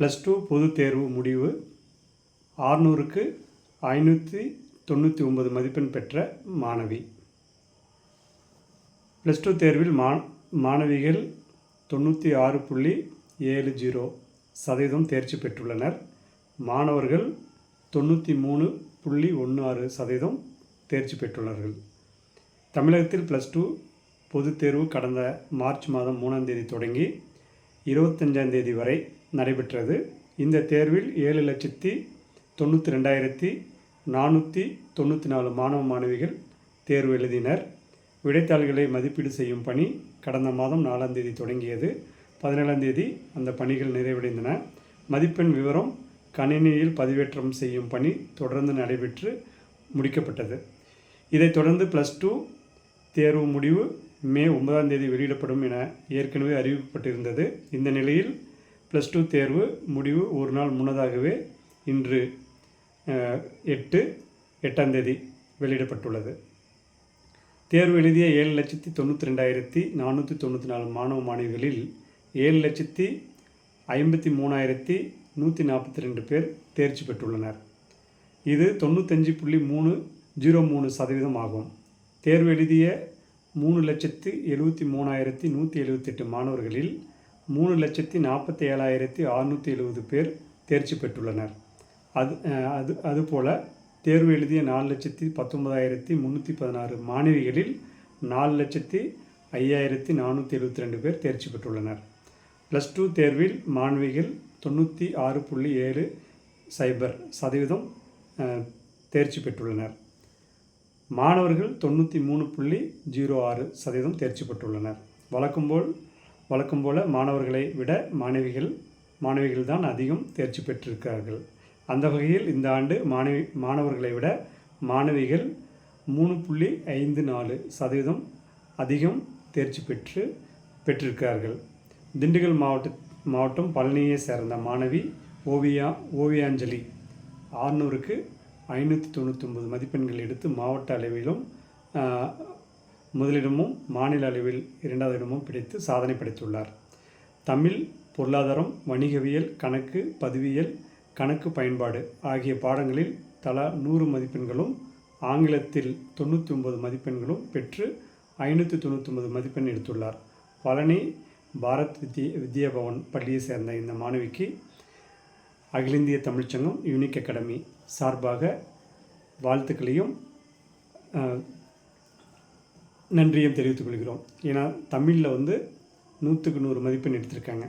Plus two பொதுத் தேர்வு முடிவு ஆறுநூறுக்கு ஐநூற்றி தொண்ணூற்றி ஒன்பது மதிப்பெண் பெற்ற மாணவி. ப்ளஸ் டூ தேர்வில் மா மாணவிகள் தொண்ணூற்றி ஆறு புள்ளி ஏழு ஜீரோ சதவீதம் தேர்ச்சி பெற்றுள்ளனர். மாணவர்கள் தொண்ணூற்றி மூணு புள்ளி ஒன்று ஆறு சதவீதம் தேர்ச்சி பெற்றுள்ளார்கள். தமிழகத்தில் ப்ளஸ் டூ பொதுத் தேர்வு கடந்த மார்ச் மாதம் மூணாம் தேதி தொடங்கி இருபத்தஞ்சாம் தேதி வரை நடைபெற்றது. இந்த தேர்வில் ஏழு லட்சத்தி தொண்ணூற்றி ரெண்டாயிரத்தி நானூற்றி தொண்ணூற்றி நாலு மாணவ மாணவிகள் தேர்வு எழுதினர். விடைத்தாள்களை மதிப்பீடு செய்யும் பணி கடந்த மாதம் நாலாம் தேதி தொடங்கியது. பதினேழாம் தேதி அந்த பணிகள் நிறைவடைந்தன. மதிப்பெண் விவரம் கணினியில் பதிவேற்றம் செய்யும் பணி தொடர்ந்து நடைபெற்று முடிக்கப்பட்டது. இதைத் தொடர்ந்து ப்ளஸ் டூ தேர்வு முடிவு மே ஒன்பதாம் தேதி வெளியிடப்படும் என ஏற்கனவே அறிவிக்கப்பட்டிருந்தது. இந்த நிலையில் ப்ளஸ் டூ தேர்வு முடிவு ஒரு நாள் முன்னதாகவே இன்று எட்டு எட்டாம் தேதி வெளியிடப்பட்டுள்ளது. தேர்வு எழுதிய ஏழு லட்சத்தி தொண்ணூற்றி ரெண்டாயிரத்தி நானூற்றி தொண்ணூற்றி நாலு மாணவ மாணவிகளில் ஏழு லட்சத்தி ஐம்பத்தி மூணாயிரத்தி நூற்றி நாற்பத்தி ரெண்டு பேர் தேர்ச்சி பெற்றுள்ளனர். இது தொண்ணூத்தஞ்சு புள்ளி மூணு ஜீரோ மூணு சதவீதம் ஆகும். தேர்வு எழுதிய மூணு லட்சத்து எழுபத்தி மூணாயிரத்தி நூற்றி எழுபத்தெட்டு மாணவர்களில் மூணு லட்சத்தி நாற்பத்தி ஏழாயிரத்தி அறுநூற்றி எழுபது பேர் தேர்ச்சி பெற்றுள்ளனர். அது அது அதுபோல் தேர்வு எழுதிய நாலு லட்சத்தி பத்தொன்பதாயிரத்தி முந்நூற்றி பதினாறு மாணவிகளில் நாலு லட்சத்தி ஐயாயிரத்தி நானூற்றி எழுபத்தி ரெண்டு பேர் தேர்ச்சி பெற்றுள்ளனர். ப்ளஸ் டூ தேர்வில் மாணவிகள் தொண்ணூற்றி ஆறு புள்ளி ஏழு சைபர் சதவீதம் தேர்ச்சி பெற்றுள்ளனர். மாணவர்கள் தொண்ணூற்றி மூணு புள்ளி ஜீரோ ஆறு சதவீதம் தேர்ச்சி பெற்றுள்ளனர். வழக்கம்போல் வழக்கம் போல மாணவர்களை விட மாணவிகள் மாணவிகள் தான் அதிகம் தேர்ச்சி பெற்றிருக்கிறார்கள். அந்த வகையில் இந்த ஆண்டு மாணவி மாணவர்களை விட மாணவிகள் மூணு புள்ளி ஐந்து நாலு சதவீதம் அதிகம் தேர்ச்சி பெற்று பெற்றிருக்கிறார்கள். திண்டுக்கல் மாவட்ட மாவட்டம் பழனியை சேர்ந்த மாணவி ஓவியா ஓவியாஞ்சலி ஆறுநூறுக்கு ஐநூற்றி தொண்ணூத்தொம்பது மதிப்பெண்கள் எடுத்து மாவட்ட அளவிலும் முதலிடமும் மாநில அளவில் இரண்டாவது இடமும் பிடித்து சாதனை படைத்துள்ளார். தமிழ் பொருளாதாரம் வணிகவியல் கணக்கு பதிவியல் கணக்கு பயன்பாடு ஆகிய பாடங்களில் தலா நூறு மதிப்பெண்களும் ஆங்கிலத்தில் தொண்ணூற்றி ஒன்பது மதிப்பெண்களும் பெற்று ஐநூற்றி தொண்ணூத்தொம்பது மதிப்பெண் எடுத்துள்ளார். பழனி பாரத் வித்ய வித்யாபவன் பள்ளியை சேர்ந்த இந்த மாணவிக்கு அகில இந்திய தமிழ்ச்சங்கம் யூனிக் அகாடமி சார்பாக வாழ்த்துக்களையும் நன்றியும் தெரிவித்துக் கொள்கிறோம். ஏன்னா தமிழில் வந்து நூற்றுக்கு நூறு மதிப்பெண் எடுத்திருக்காங்க.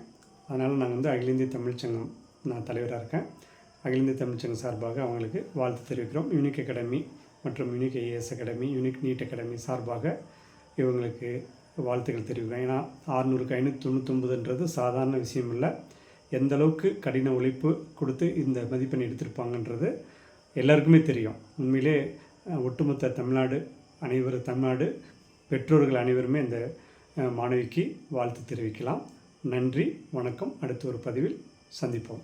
அதனால் நாங்கள் வந்து அகில இந்திய தமிழ்ச்சங்கம் நான் தலைவராக இருக்கேன். அகில இந்திய தமிழ்ச்சங்கம் சார்பாக அவங்களுக்கு வாழ்த்து தெரிவிக்கிறோம். யூனிக் அகாடமி மற்றும் unique IAS academy unique NEET academy சார்பாக இவங்களுக்கு வாழ்த்துக்கள் தெரிவிக்கிறேன் ஏன்னா ஆறுநூறுக்கு ஐநூற்றி தொண்ணூத்தொம்பதுன்றது சாதாரண விஷயம் இல்லை எந்த அளவுக்கு கடின உழைப்பு கொடுத்து இந்த மதிப்பெண் எடுத்திருப்பாங்கன்றது எல்லாருக்குமே தெரியும். உண்மையிலே ஒட்டுமொத்த தமிழ்நாடு அனைவரும் தமிழ்நாடு பெற்றோர்கள் அனைவருமே இந்த மாணவிக்கு வாழ்த்து தெரிவிக்கலாம். நன்றி வணக்கம். அடுத்த ஒரு பதிவில் சந்திப்போம்.